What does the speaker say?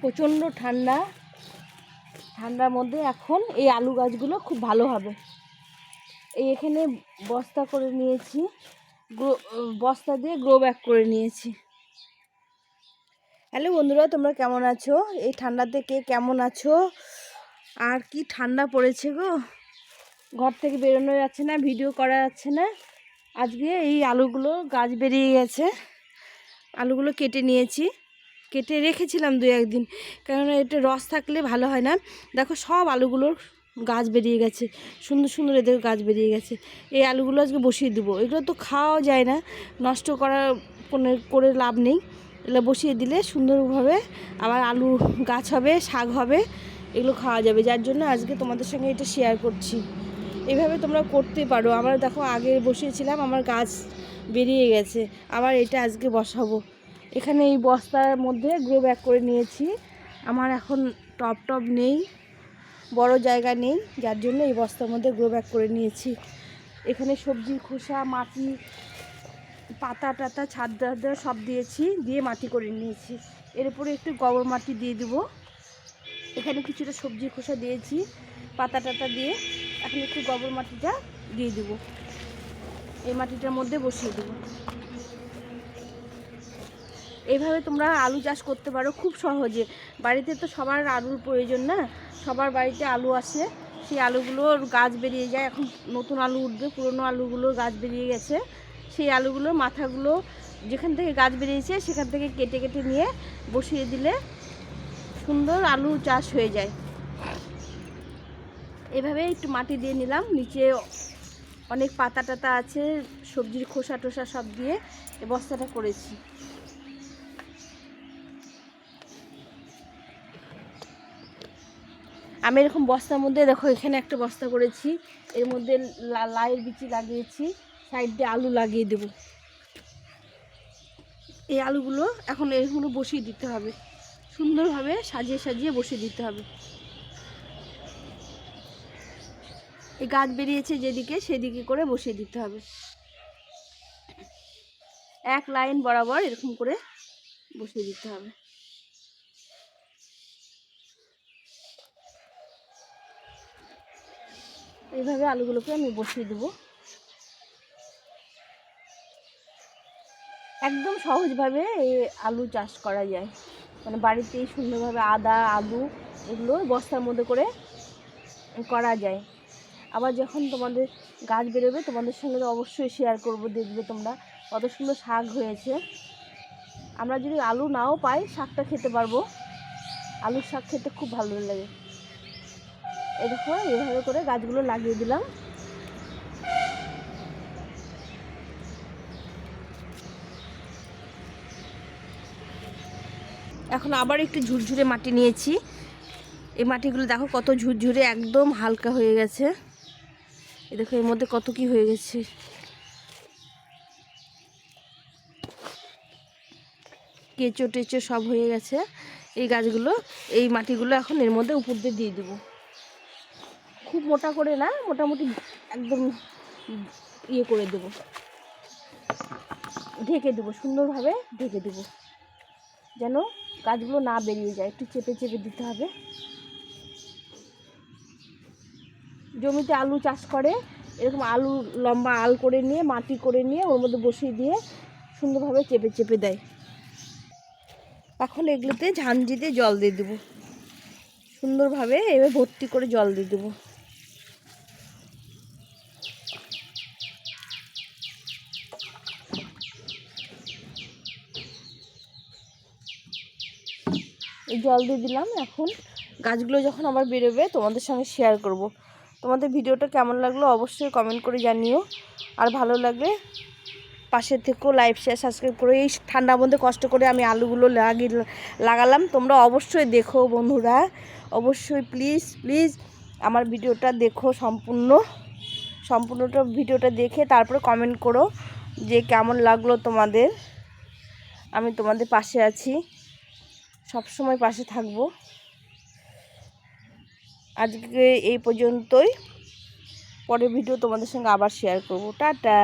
প্রচণ্ড ঠান্ডা। ঠান্ডার মধ্যে এখন এই আলু গাছগুলো খুব ভালো হবে। এই এখানে বস্তা করে নিয়েছি। বস্তা দিয়ে গ্রো ব্যাক করে নিয়েছি। হ্যালো বন্ধুরা, তোমরা কেমন আছো? এই ঠান্ডাতে কে কেমন আছো? আর কি ঠান্ডা পড়েছে গো? ঘর থেকে বেরোনো যাচ্ছে না, ভিডিও করা যাচ্ছে না। আজকে এই আলুগুলো গাছ বেরিয়ে গেছে। আলুগুলো কেটে নিয়েছি। কেটে রেখেছিলাম দু একদিন। কেননা এটা রস থাকলে ভালো হয় না। দেখো সব আলুগুলোর গাছ বেরিয়ে গেছে। সুন্দর সুন্দর এদের গাছ বেরিয়ে গেছে। এই আলুগুলো আজকে বসিয়ে দেবো। এগুলো তো খাওয়া যায় না। নষ্ট করা কোনো করে লাভ নেই। এগুলো বসিয়ে দিলে সুন্দরভাবে আবার আলু গাছ হবে, শাক হবে, এগুলো খাওয়া যাবে। যার জন্য আজকে তোমাদের সঙ্গে এটা শেয়ার করছি। এভাবে তোমরা করতে পারো। আমরা দেখো আগে বসিয়েছিলাম, আমার গাছ বেরিয়ে গেছে। আবার এটা আজকে বসাবো। এখানে এই বস্তার মধ্যে গ্রো ব্যাগ করে নিয়েছি। আমার এখন টপ টপ নেই, বড় জায়গা নেই, যার জন্য এই বস্তার মধ্যে গ্রো ব্যাগ করে নিয়েছি। এখানে সবজির খোসা, মাটি, পাতা টাতা, ছাদ সব দিয়েছি, দিয়ে মাটি করে নিয়েছি। এর উপরে একটু গোবর মাটি দিয়ে দেবো। এখানে কিছুটা সবজির খোসা দিয়েছি, পাতা টাতা দিয়ে। এখন একটু গোবর মাটিটা দিয়ে দেবো। এই মাটিটার মধ্যে বসিয়ে দেবো। এইভাবে তোমরা আলু চাষ করতে পারো খুব সহজে। বাড়িতে তো সবার আলুর প্রয়োজন না? সবার বাড়িতে আলু আসে, সেই আলুগুলোর গাছ বেরিয়ে যায়। এখন নতুন আলু উঠবে, পুরনো আলুগুলোর গাছ বেরিয়ে গেছে। সেই আলুগুলোর মাথাগুলো যেখান থেকে গাছ বেরিয়েছে সেখান থেকে কেটে কেটে নিয়ে বসিয়ে দিলে সুন্দর আলু চাষ হয়ে যায়। এভাবে একটু মাটি দিয়ে নিলাম, নিচে অনেক পাতা টাতা আছে, সবজির খোসা টোসা সব দিয়ে বস্তাটা করেছি। আমি এরকম বস্তার মধ্যে, দেখো, এখানে একটা বস্তা করেছি। এর মধ্যে লাইয়ের বিচি লাগিয়েছি। সাইড দিয়ে আলু লাগিয়ে দেব। এই আলুগুলো এখন এগুলো বসিয়ে দিতে হবে। সুন্দরভাবে সাজিয়ে সাজিয়ে বসিয়ে দিতে হবে। এই গাছ বেরিয়েছে যেদিকে, সেদিকে করে বসিয়ে দিতে হবে। এক লাইন বরাবর এরকম করে বসিয়ে দিতে হবে। এইভাবে আলুগুলোকে আমি বসিয়ে দেবো। একদম সহজভাবে এই আলু চাষ করা যায়। মানে বাড়িতেই সুন্দরভাবে আদা, আলু এগুলো বস্তার মধ্যে করে করা যায়। আবার যখন তোমাদের গাছ বেরোবে, তোমাদের সঙ্গে অবশ্যই শেয়ার করব, দেখবে তোমরা কত সুন্দর শাক হয়েছে। আমরা যদি আলু নাও পাই, শাকটা খেতে পারব। আলুর শাক খেতে খুব ভালো লাগে। এই দেখো এইভাবে করে গাছগুলো লাগিয়ে দিলাম। এখন আবার একটু ঝুরঝুরে মাটি নিয়েছি। এই মাটিগুলো দেখো কত ঝুরঝুরে, একদম হালকা হয়ে গেছে। এই দেখো, এর মধ্যে কত কি হয়ে গেছে। কেঁচো টেচো সব হয়ে গেছে। এই গাছগুলো, এই মাটিগুলো এখন এর মধ্যে উপর দিয়ে দিয়ে দেবো। খুব মোটা করে না, মোটামুটি একদম ইয়ে করে দেবো। ঢেকে দেবো, সুন্দরভাবে ঢেকে দেবো। যেন গাছগুলো না বেরিয়ে যায়, একটু চেপে চেপে দিতে হবে। জমিতে আলু চাষ করে, এরকম আলু লম্বা আল করে নিয়ে, মাটি করে নিয়ে, ওর মধ্যে বসিয়ে দিয়ে সুন্দরভাবে চেপে চেপে দেয়। এখন এগুলোতে ঝাঞ্জিতে জল দিয়ে দেবো। সুন্দরভাবে এভাবে ভর্তি করে জল দিয়ে দেবো। জল দিয়ে দিলাম এখন। গাছগুলো যখন আবার বেরোবে, তোমাদের সঙ্গে শেয়ার করব। তোমাদের ভিডিওটা কেমন লাগল অবশ্যই কমেন্ট করে জানিও। আর ভালো লাগলে পাশে থেকেও লাইভ শেয়ার সাবস্ক্রাইব করে। এই ঠান্ডার মধ্যে কষ্ট করে আমি আলুগুলো লাগিয়ে লাগালাম। তোমরা অবশ্যই দেখো বন্ধুরা। অবশ্যই প্লিজ প্লিজ আমার ভিডিওটা দেখো সম্পূর্ণ। সম্পূর্ণটা ভিডিওটা দেখে তারপরে কমেন্ট করো যে কেমন লাগল তোমাদের। আমি তোমাদের পাশে আছি। সব সময় পাশে থাকব। আজকে এই পর্যন্তই। পরের ভিডিও তোমাদের সঙ্গে আবার শেয়ার করব। টাটা।